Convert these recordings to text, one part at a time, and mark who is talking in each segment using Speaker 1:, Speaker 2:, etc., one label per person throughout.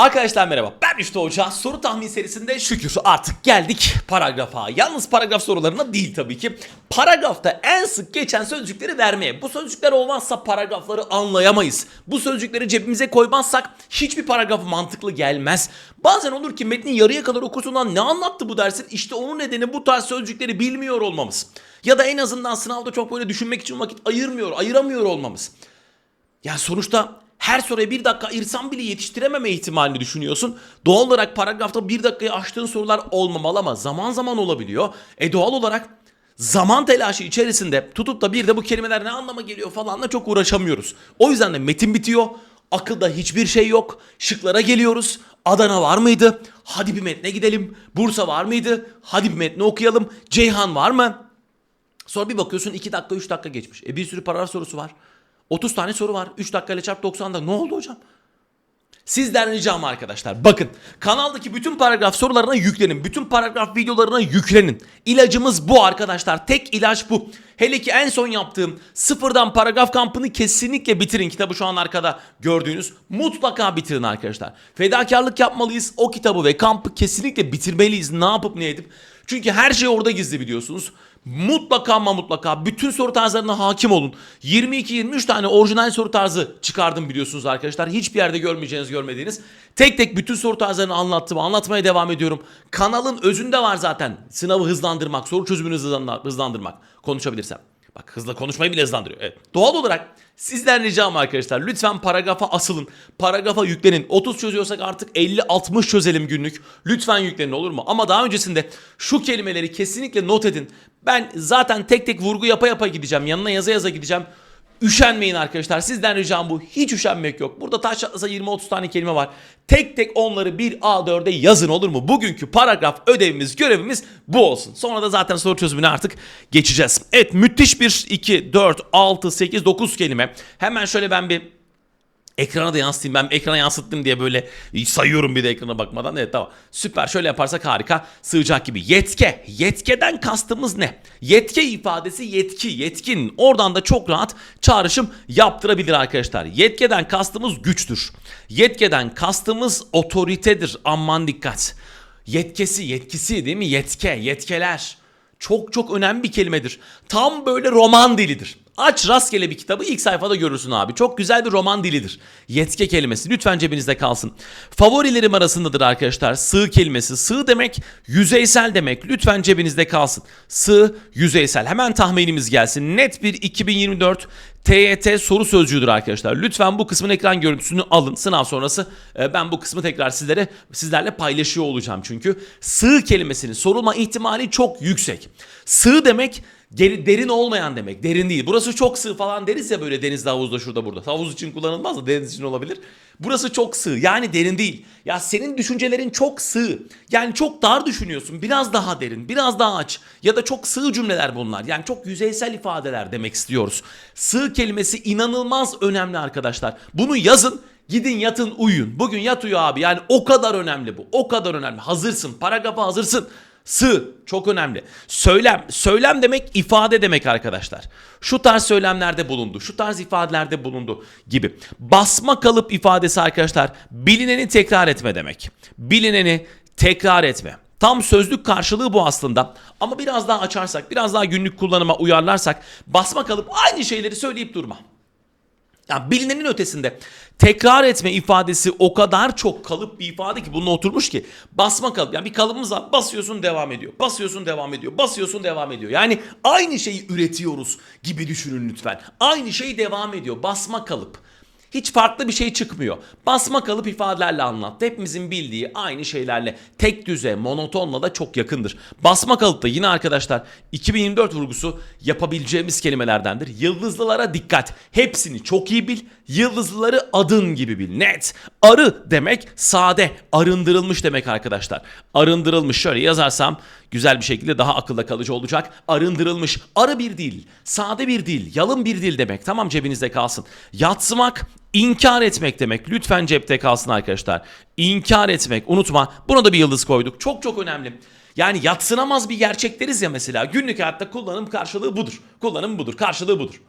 Speaker 1: Arkadaşlar merhaba ben Rüştü Hoca. Soru tahmin serisinde şükür artık geldik paragrafa. Yalnız paragraf sorularına değil tabii ki. Paragrafta en sık geçen sözcükleri vermeye. Bu sözcükler olmazsa paragrafları anlayamayız. Bu sözcükleri cebimize koymazsak hiçbir paragraf mantıklı gelmez. Bazen olur ki metni yarıya kadar okursundan ne anlattı bu dersin? İşte onun nedeni bu tarz sözcükleri bilmiyor olmamız. Ya da en azından sınavda çok böyle düşünmek için vakit ayırmıyor ayıramıyor olmamız. Ya sonuçta her soruya bir dakika ayırsam bile yetiştirememe ihtimalini düşünüyorsun. Doğal olarak paragrafta bir dakikayı aştığın sorular olmamalı ama zaman zaman olabiliyor. E doğal olarak zaman telaşı içerisinde tutup da bir de bu kelimeler ne anlama geliyor falanla çok uğraşamıyoruz. O yüzden de metin bitiyor. Akılda hiçbir şey yok. Şıklara geliyoruz. Adana var mıydı? Hadi bir metne gidelim. Bursa var mıydı? Hadi bir metni okuyalım. Ceyhan var mı? Sonra bir bakıyorsun 2 dakika 3 dakika geçmiş. E bir sürü paragraf sorusu var. 30 tane soru var. 3 dakikayla çarp 90'da. Ne oldu hocam? Sizden ricam arkadaşlar bakın kanaldaki bütün paragraf sorularına yüklenin. Bütün paragraf videolarına yüklenin. İlacımız bu arkadaşlar. Tek ilaç bu. Hele ki en son yaptığım sıfırdan paragraf kampını kesinlikle bitirin. Kitabı şu an arkada gördüğünüz mutlaka bitirin arkadaşlar. Fedakarlık yapmalıyız. O kitabı ve kampı kesinlikle bitirmeliyiz. Ne yapıp ne edip. Çünkü her şey orada gizli biliyorsunuz. Mutlaka ama mutlaka bütün soru tarzlarına hakim olun. 22-23 tane orijinal soru tarzı çıkardım biliyorsunuz arkadaşlar. Hiçbir yerde görmeyeceğiniz görmediğiniz. Tek tek bütün soru tarzlarını anlattım. Anlatmaya devam ediyorum. Kanalın özünde var zaten. Sınavı hızlandırmak, soru çözümünü hızlandır- hızlandırmak. Konuşabilirsem. Bak hızla konuşmayı bile hızlandırıyor. Evet. Doğal olarak sizden ricam arkadaşlar lütfen paragrafa asılın. Paragrafa yüklenin. 30 çözüyorsak artık 50-60 çözelim günlük. Lütfen yüklenin olur mu? Ama daha öncesinde şu kelimeleri kesinlikle not edin. Ben zaten tek tek vurgu yapa yapa gideceğim. Yanına yaza yaza gideceğim. Üşenmeyin arkadaşlar. Sizden ricam bu. Hiç üşenmek yok. Burada taş çatlasa 20-30 tane kelime var. Tek tek onları bir A4'e yazın olur mu? Bugünkü paragraf ödevimiz, görevimiz bu olsun. Sonra da zaten soru çözümüne artık geçeceğiz. Evet müthiş bir 2, 4, 6, 8, 9 kelime. Hemen şöyle ben bir Ekrana da yansıtayım. Ben ekrana yansıttım diye böyle sayıyorum bir de ekrana bakmadan. Evet tamam. Süper. Şöyle yaparsak harika. Sığacak gibi. Yetke. Yetkeden kastımız ne? Yetke ifadesi yetki, yetkin. Oradan da çok rahat çağrışım yaptırabilir arkadaşlar. Yetkeden kastımız güçtür. Yetkeden kastımız otoritedir. Aman dikkat. Yetkesi, yetkisi değil mi? Yetke, yetkeler. Çok çok önemli bir kelimedir. Tam böyle roman dilidir. Aç rastgele bir kitabı ilk sayfada görürsün abi. Çok güzel bir roman dilidir. Yetke kelimesi lütfen cebinizde kalsın. Favorilerim arasındadır arkadaşlar. Sığ kelimesi. Sığ demek yüzeysel demek. Lütfen cebinizde kalsın. Sığ yüzeysel. Hemen tahminimiz gelsin. Net bir 2024 TYT soru sözcüğüdür arkadaşlar. Lütfen bu kısmın ekran görüntüsünü alın. Sınav sonrası e, ben bu kısmı tekrar sizlere sizlerle paylaşıyor olacağım çünkü. Sığ kelimesinin sorulma ihtimali çok yüksek. Sığ demek geri, derin olmayan demek. Derin değil. Burası çok sığ falan deriz ya böyle denizde havuzda şurada burada. Havuz için kullanılmaz da deniz için olabilir. Burası çok sığ yani derin değil. Ya senin düşüncelerin çok sığ. Yani çok dar düşünüyorsun. Biraz daha derin, biraz daha aç. Ya da çok sığ cümleler bunlar. Yani çok yüzeysel ifadeler demek istiyoruz. Sığ kelimesi inanılmaz önemli arkadaşlar. Bunu yazın. Gidin yatın uyuyun. Bugün yat uyu abi. Yani o kadar önemli bu. O kadar önemli. Hazırsın. Paragrafa hazırsın. Sığ çok önemli. Söylem. Söylem demek ifade demek arkadaşlar. Şu tarz söylemlerde bulundu. Şu tarz ifadelerde bulundu gibi. Basma kalıp ifadesi arkadaşlar bilineni tekrar etme demek. Bilineni tekrar etme. Tam sözlük karşılığı bu aslında. Ama biraz daha açarsak, biraz daha günlük kullanıma uyarlarsak basma kalıp aynı şeyleri söyleyip durma. Yani bilinenin ötesinde tekrar etme ifadesi o kadar çok kalıp bir ifade ki bununla oturmuş ki basma kalıp. Yani bir kalıbımız var basıyorsun devam ediyor. Basıyorsun devam ediyor. Basıyorsun devam ediyor. Yani aynı şeyi üretiyoruz gibi düşünün lütfen. Aynı şey devam ediyor. Basma kalıp. Hiç farklı bir şey çıkmıyor. Basma kalıp ifadelerle anlattı. Hepimizin bildiği aynı şeylerle tek düze, monotonla da çok yakındır. Basma kalıp da yine arkadaşlar 2024 vurgusu yapabileceğimiz kelimelerdendir. Yıldızlılara dikkat. Hepsini çok iyi bil. Yıldızlıları adın gibi bil. Net. Arı demek sade, arındırılmış demek arkadaşlar. Arındırılmış şöyle yazarsam güzel bir şekilde daha akılda kalıcı olacak. Arındırılmış. Arı bir dil, sade bir dil, yalın bir dil demek. Tamam cebinizde kalsın. Yatsımak, inkar etmek demek. Lütfen cepte kalsın arkadaşlar. İnkar etmek. Unutma. Buna da bir yıldız koyduk. Çok çok önemli. Yani yatsınamaz bir gerçek deriz ya mesela. Günlük hayatta kullanım karşılığı budur. Kullanım budur. Karşılığı budur.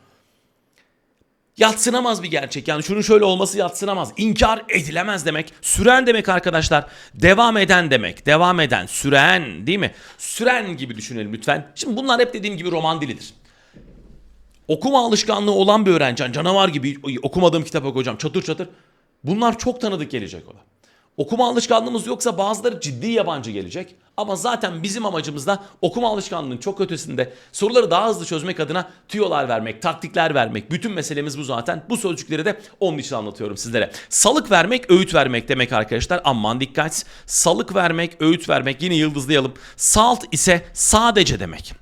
Speaker 1: Yatsınamaz bir gerçek. Yani şunun şöyle olması yatsınamaz. İnkar edilemez demek. Süren demek arkadaşlar. Devam eden demek. Devam eden, süren değil mi? Süren gibi düşünelim lütfen. Şimdi bunlar hep dediğim gibi roman dilidir. Okuma alışkanlığı olan bir öğrenci, canavar gibi okumadığım kitap hocam çatır çatır. Bunlar çok tanıdık gelecek ona. Okuma alışkanlığımız yoksa bazıları ciddi yabancı gelecek. Ama zaten bizim amacımız da okuma alışkanlığının çok ötesinde soruları daha hızlı çözmek adına tüyolar vermek, taktikler vermek. Bütün meselemiz bu zaten. Bu sözcükleri de onun için anlatıyorum sizlere. Salık vermek, öğüt vermek demek arkadaşlar. Aman dikkat. Salık vermek, öğüt vermek yine yıldızlayalım. Salt ise sadece demek.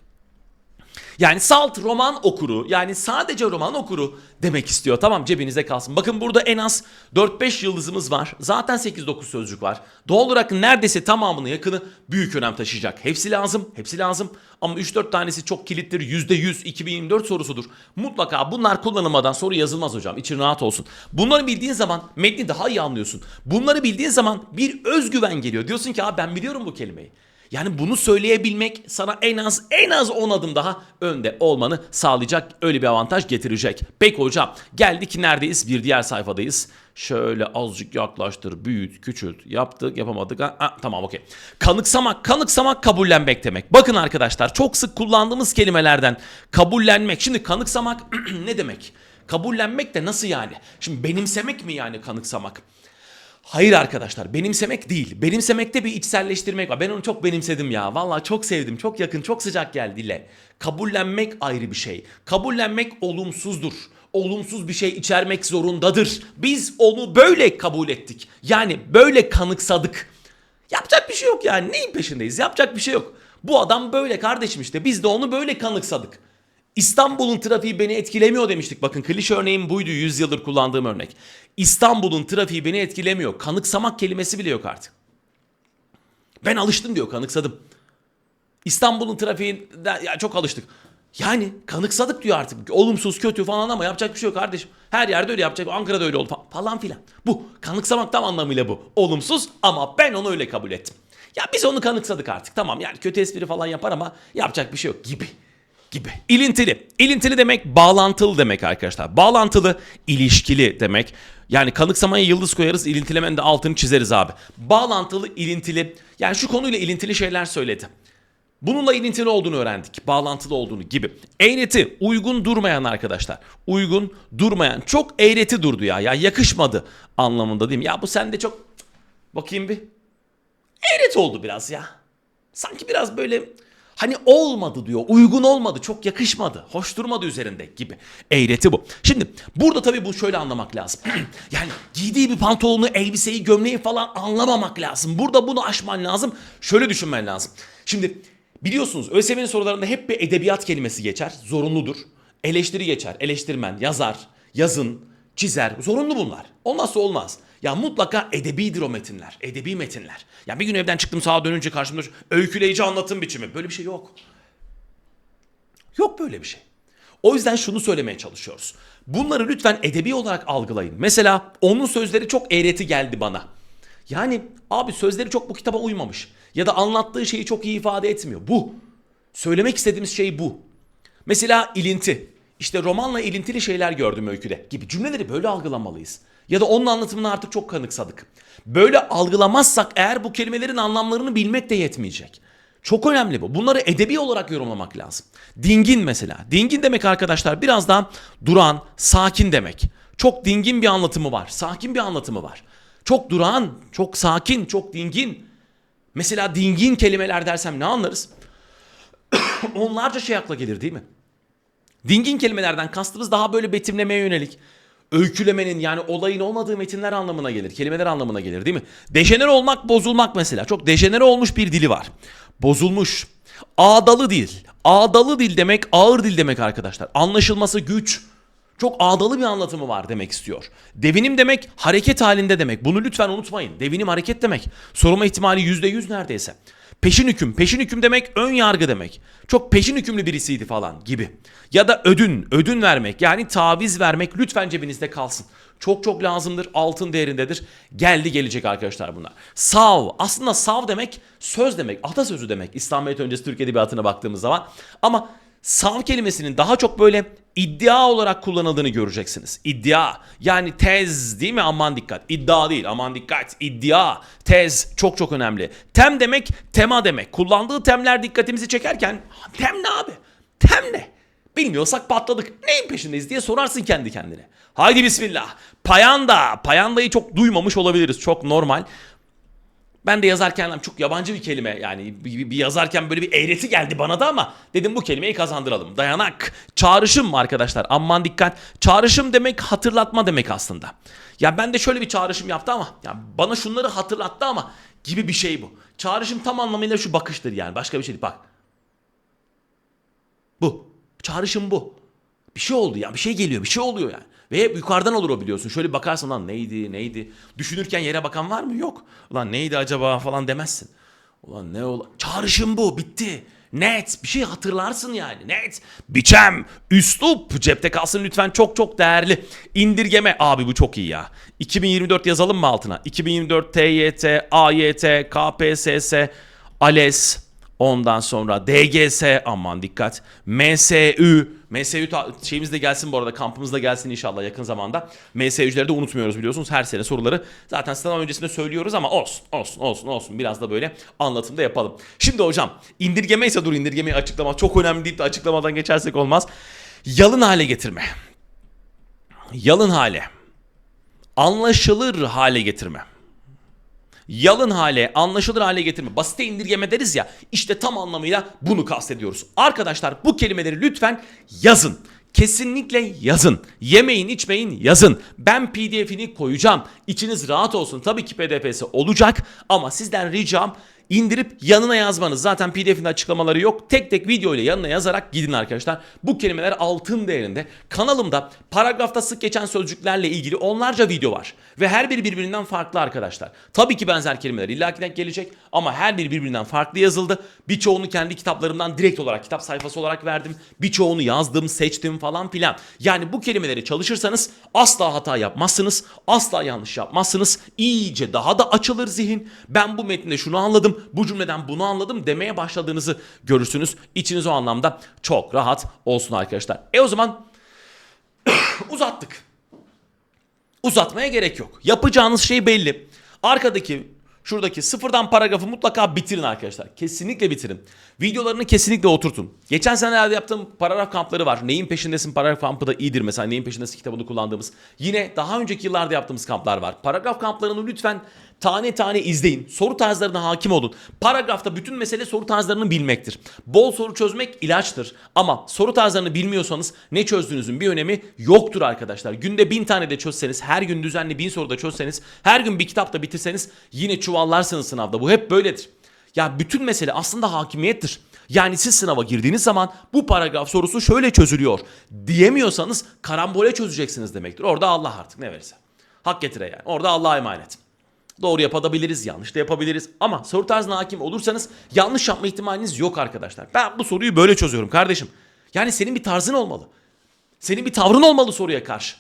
Speaker 1: Yani salt roman okuru yani sadece roman okuru demek istiyor. Tamam cebinizde kalsın. Bakın burada en az 4-5 yıldızımız var. Zaten 8-9 sözcük var. Doğal olarak neredeyse tamamını yakını büyük önem taşıyacak. Hepsi lazım. Hepsi lazım. Ama 3-4 tanesi çok kilittir. %100 2024 sorusudur. Mutlaka bunlar kullanılmadan soru yazılmaz hocam. İçin rahat olsun. Bunları bildiğin zaman metni daha iyi anlıyorsun. Bunları bildiğin zaman bir özgüven geliyor. Diyorsun ki abi ben biliyorum bu kelimeyi. Yani bunu söyleyebilmek sana en az en az 10 adım daha önde olmanı sağlayacak öyle bir avantaj getirecek. Peki hocam geldik neredeyiz? Bir diğer sayfadayız. Şöyle azıcık yaklaştır, büyüt, küçült. Yaptık, yapamadık. Ha, ha, tamam okey. Kanıksamak, kanıksamak kabullenmek demek. Bakın arkadaşlar çok sık kullandığımız kelimelerden kabullenmek. Şimdi kanıksamak ne demek? Kabullenmek de nasıl yani? Şimdi benimsemek mi yani kanıksamak? Hayır arkadaşlar benimsemek değil. Benimsemekte bir içselleştirmek var. Ben onu çok benimsedim ya. Vallahi çok sevdim. Çok yakın, çok sıcak geldi dile. Kabullenmek ayrı bir şey. Kabullenmek olumsuzdur. Olumsuz bir şey içermek zorundadır. Biz onu böyle kabul ettik. Yani böyle kanıksadık. Yapacak bir şey yok yani. Neyin peşindeyiz? Yapacak bir şey yok. Bu adam böyle kardeşim işte. Biz de onu böyle kanıksadık. İstanbul'un trafiği beni etkilemiyor demiştik. Bakın klişe örneğim buydu 100 yıldır kullandığım örnek. İstanbul'un trafiği beni etkilemiyor. Kanıksamak kelimesi bile yok artık. Ben alıştım diyor kanıksadım. İstanbul'un trafiğinden ya çok alıştık. Yani kanıksadık diyor artık. Olumsuz, kötü falan ama yapacak bir şey yok kardeşim. Her yerde öyle yapacak. Ankara'da öyle oldu falan filan. Bu kanıksamak tam anlamıyla bu. Olumsuz ama ben onu öyle kabul ettim. Ya biz onu kanıksadık artık. Tamam yani kötü espri falan yapar ama yapacak bir şey yok gibi gibi. İlintili. İlintili demek bağlantılı demek arkadaşlar. Bağlantılı, ilişkili demek. Yani kanıksamaya yıldız koyarız, ilintilemenin de altını çizeriz abi. Bağlantılı, ilintili. Yani şu konuyla ilintili şeyler söyledi. Bununla ilintili olduğunu öğrendik. Bağlantılı olduğunu gibi. Eğreti, uygun durmayan arkadaşlar. Uygun durmayan. Çok eğreti durdu ya. Ya yakışmadı anlamında değil mi? Ya bu sende çok... Bakayım bir. Eğreti oldu biraz ya. Sanki biraz böyle Hani olmadı diyor. Uygun olmadı. Çok yakışmadı. Hoş durmadı üzerinde gibi. Eğreti bu. Şimdi burada tabii bu şöyle anlamak lazım. yani giydiği bir pantolonu, elbiseyi, gömleği falan anlamamak lazım. Burada bunu aşman lazım. Şöyle düşünmen lazım. Şimdi biliyorsunuz ÖSYM'nin sorularında hep bir edebiyat kelimesi geçer. Zorunludur. Eleştiri geçer. Eleştirmen, yazar, yazın, çizer. Zorunlu bunlar. Olmazsa olmaz. Ya mutlaka edebidir o metinler. Edebi metinler. Ya bir gün evden çıktım sağa dönünce karşımda öyküleyici anlatım biçimi. Böyle bir şey yok. Yok böyle bir şey. O yüzden şunu söylemeye çalışıyoruz. Bunları lütfen edebi olarak algılayın. Mesela onun sözleri çok eğreti geldi bana. Yani abi sözleri çok bu kitaba uymamış. Ya da anlattığı şeyi çok iyi ifade etmiyor. Bu. Söylemek istediğimiz şey bu. Mesela ilinti. İşte romanla ilintili şeyler gördüm öyküde gibi cümleleri böyle algılamalıyız. Ya da onun anlatımını artık çok kanıksadık. Böyle algılamazsak eğer bu kelimelerin anlamlarını bilmek de yetmeyecek. Çok önemli bu. Bunları edebi olarak yorumlamak lazım. Dingin mesela. Dingin demek arkadaşlar biraz daha duran, sakin demek. Çok dingin bir anlatımı var. Sakin bir anlatımı var. Çok duran, çok sakin, çok dingin. Mesela dingin kelimeler dersem ne anlarız? Onlarca şey akla gelir değil mi? Dingin kelimelerden kastımız daha böyle betimlemeye yönelik. Öykülemenin yani olayın olmadığı metinler anlamına gelir. Kelimeler anlamına gelir değil mi? Dejener olmak, bozulmak mesela. Çok dejenere olmuş bir dili var. Bozulmuş. Ağdalı dil. Ağdalı dil demek ağır dil demek arkadaşlar. Anlaşılması güç. Çok ağdalı bir anlatımı var demek istiyor. Devinim demek hareket halinde demek. Bunu lütfen unutmayın. Devinim hareket demek. Soruma ihtimali %100 neredeyse. Peşin hüküm. Peşin hüküm demek ön yargı demek. Çok peşin hükümlü birisiydi falan gibi. Ya da ödün. Ödün vermek yani taviz vermek lütfen cebinizde kalsın. Çok çok lazımdır. Altın değerindedir. Geldi gelecek arkadaşlar bunlar. Sav. Aslında sav demek söz demek. Atasözü demek. İslamiyet öncesi Türk Edebiyatı'na baktığımız zaman. Ama sav kelimesinin daha çok böyle iddia olarak kullanıldığını göreceksiniz. İddia yani tez değil mi aman dikkat. İddia değil aman dikkat. İddia, tez çok çok önemli. Tem demek tema demek. Kullandığı temler dikkatimizi çekerken tem ne abi? Tem ne? Bilmiyorsak patladık. Neyin peşindeyiz diye sorarsın kendi kendine. Haydi bismillah. Payanda. Payandayı çok duymamış olabiliriz. Çok normal. Ben de yazarken çok yabancı bir kelime yani bir, bir yazarken böyle bir eğreti geldi bana da ama dedim bu kelimeyi kazandıralım. Dayanak, çağrışım arkadaşlar aman dikkat. Çağrışım demek hatırlatma demek aslında. Ya ben de şöyle bir çağrışım yaptı ama ya bana şunları hatırlattı ama gibi bir şey bu. Çağrışım tam anlamıyla şu bakıştır yani başka bir şey değil bak. Bu. Çağrışım bu. Bir şey oldu ya bir şey geliyor bir şey oluyor yani. Ve hep yukarıdan olur o biliyorsun. Şöyle bakarsın lan neydi neydi. Düşünürken yere bakan var mı? Yok. Ulan neydi acaba falan demezsin. Ulan ne ola... Çağrışım bu bitti. Net bir şey hatırlarsın yani net. Biçem, üslup cepte kalsın lütfen çok çok değerli. İndirgeme abi bu çok iyi ya. 2024 yazalım mı altına? 2024 TYT, AYT, KPSS, ALES, Ondan sonra DGS aman dikkat. MSÜ. Ta- şeyimiz de gelsin bu arada kampımız da gelsin inşallah yakın zamanda. MSÜ'leri de unutmuyoruz biliyorsunuz. Her sene soruları zaten sınav öncesinde söylüyoruz ama olsun olsun olsun olsun. Biraz da böyle anlatımda yapalım. Şimdi hocam indirgeme ise dur indirgemeyi açıklama. Çok önemli deyip de açıklamadan geçersek olmaz. Yalın hale getirme. Yalın hale. Anlaşılır hale getirme yalın hale, anlaşılır hale getirme, basite indirgeme deriz ya. İşte tam anlamıyla bunu kastediyoruz. Arkadaşlar bu kelimeleri lütfen yazın. Kesinlikle yazın. Yemeyin, içmeyin, yazın. Ben PDF'ini koyacağım. İçiniz rahat olsun. Tabii ki PDF'si olacak ama sizden ricam indirip yanına yazmanız. Zaten PDF'in açıklamaları yok. Tek tek video ile yanına yazarak gidin arkadaşlar. Bu kelimeler altın değerinde. Kanalımda paragrafta sık geçen sözcüklerle ilgili onlarca video var. Ve her biri birbirinden farklı arkadaşlar. Tabii ki benzer kelimeler illaki denk gelecek ama her biri birbirinden farklı yazıldı. Birçoğunu kendi kitaplarımdan direkt olarak kitap sayfası olarak verdim. Birçoğunu yazdım, seçtim falan filan. Yani bu kelimeleri çalışırsanız asla hata yapmazsınız. Asla yanlış yapmazsınız. İyice daha da açılır zihin. Ben bu metninde şunu anladım bu cümleden bunu anladım demeye başladığınızı görürsünüz. İçiniz o anlamda çok rahat olsun arkadaşlar. E o zaman uzattık. Uzatmaya gerek yok. Yapacağınız şey belli. Arkadaki şuradaki sıfırdan paragrafı mutlaka bitirin arkadaşlar. Kesinlikle bitirin. Videolarını kesinlikle oturtun. Geçen senelerde yaptığım paragraf kampları var. Neyin peşindesin paragraf kampı da iyidir mesela. Neyin peşindesin kitabını kullandığımız. Yine daha önceki yıllarda yaptığımız kamplar var. Paragraf kamplarını lütfen tane tane izleyin. Soru tarzlarına hakim olun. Paragrafta bütün mesele soru tarzlarını bilmektir. Bol soru çözmek ilaçtır. Ama soru tarzlarını bilmiyorsanız ne çözdüğünüzün bir önemi yoktur arkadaşlar. Günde bin tane de çözseniz, her gün düzenli bin soru da çözseniz, her gün bir kitap da bitirseniz yine çuvallarsınız sınavda. Bu hep böyledir. Ya bütün mesele aslında hakimiyettir. Yani siz sınava girdiğiniz zaman bu paragraf sorusu şöyle çözülüyor diyemiyorsanız karambole çözeceksiniz demektir. Orada Allah artık ne verirse. Hak getire yani. Orada Allah'a emanet. Doğru yapabiliriz, yanlış da yapabiliriz. Ama soru tarzına hakim olursanız yanlış yapma ihtimaliniz yok arkadaşlar. Ben bu soruyu böyle çözüyorum kardeşim. Yani senin bir tarzın olmalı. Senin bir tavrın olmalı soruya karşı.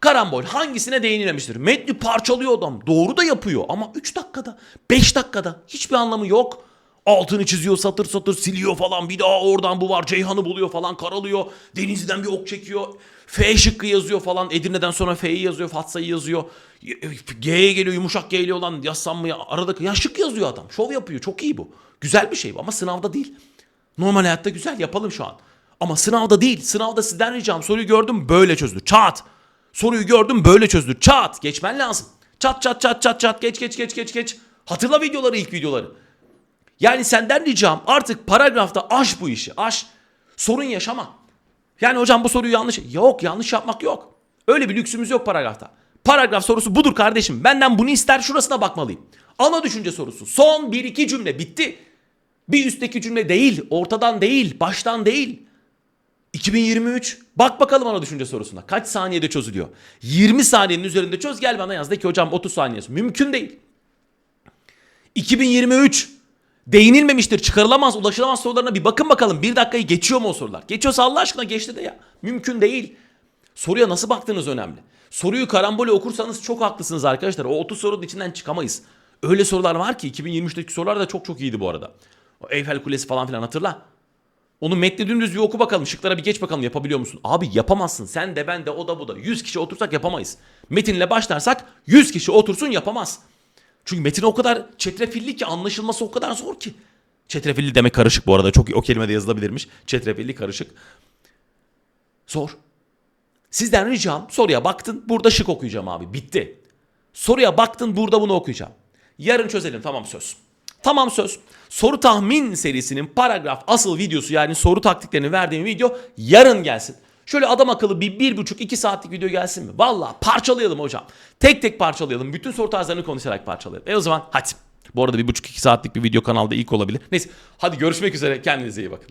Speaker 1: Karambol hangisine değinilemiştir? Metni parçalıyor adam. Doğru da yapıyor ama 3 dakikada, 5 dakikada hiçbir anlamı yok. Altını çiziyor, satır satır siliyor falan. Bir daha oradan bu var. Ceyhan'ı buluyor falan, karalıyor. Denizli'den bir ok çekiyor. F şıkkı yazıyor falan. Edirne'den sonra F'yi yazıyor, Fatsa'yı yazıyor. G'ye geliyor, yumuşak G'li olan yazsam mı ya? Arada ya şık yazıyor adam. Şov yapıyor. Çok iyi bu. Güzel bir şey bu ama sınavda değil. Normal hayatta güzel yapalım şu an. Ama sınavda değil. Sınavda sizden ricam soruyu gördüm böyle çözdü. Çat. Soruyu gördüm böyle çözdü. Çat. Geçmen lazım. Çat çat çat çat çat geç geç geç geç geç. Hatırla videoları ilk videoları. Yani senden ricam artık paragrafta aş bu işi. Aş. Sorun yaşama. Yani hocam bu soruyu yanlış. Yok yanlış yapmak yok. Öyle bir lüksümüz yok paragrafta. Paragraf sorusu budur kardeşim. Benden bunu ister şurasına bakmalıyım. Ana düşünce sorusu. Son bir iki cümle bitti. Bir üstteki cümle değil, ortadan değil, baştan değil. 2023. Bak bakalım ana düşünce sorusuna. Kaç saniyede çözülüyor? 20 saniyenin üzerinde çöz gel bana yaz. De ki hocam 30 saniyesi. Mümkün değil. 2023. Değinilmemiştir, çıkarılamaz, ulaşılamaz sorularına bir bakın bakalım. Bir dakikayı geçiyor mu o sorular? Geçiyorsa Allah aşkına geçti de ya. Mümkün değil. Soruya nasıl baktığınız önemli. Soruyu karambole okursanız çok haklısınız arkadaşlar. O 30 sorunun içinden çıkamayız. Öyle sorular var ki 2023'teki sorular da çok çok iyiydi bu arada. O Eyfel Kulesi falan filan hatırla. Onu metni dümdüz bir oku bakalım. Şıklara bir geç bakalım yapabiliyor musun? Abi yapamazsın. Sen de ben de o da bu da. 100 kişi otursak yapamayız. Metinle başlarsak 100 kişi otursun yapamaz. Çünkü metin o kadar çetrefilli ki anlaşılması o kadar zor ki. Çetrefilli demek karışık bu arada. Çok o kelimede yazılabilirmiş. Çetrefilli karışık. Zor. Sizden ricam soruya baktın burada şık okuyacağım abi. Bitti. Soruya baktın burada bunu okuyacağım. Yarın çözelim tamam söz. Tamam söz. Soru tahmin serisinin paragraf asıl videosu yani soru taktiklerini verdiğim video yarın gelsin. Şöyle adam akıllı bir, bir buçuk, iki saatlik video gelsin mi? Valla parçalayalım hocam. Tek tek parçalayalım. Bütün soru tarzlarını konuşarak parçalayalım. E o zaman hadi. Bu arada bir buçuk iki saatlik bir video kanalda ilk olabilir. Neyse hadi görüşmek üzere. Kendinize iyi bakın.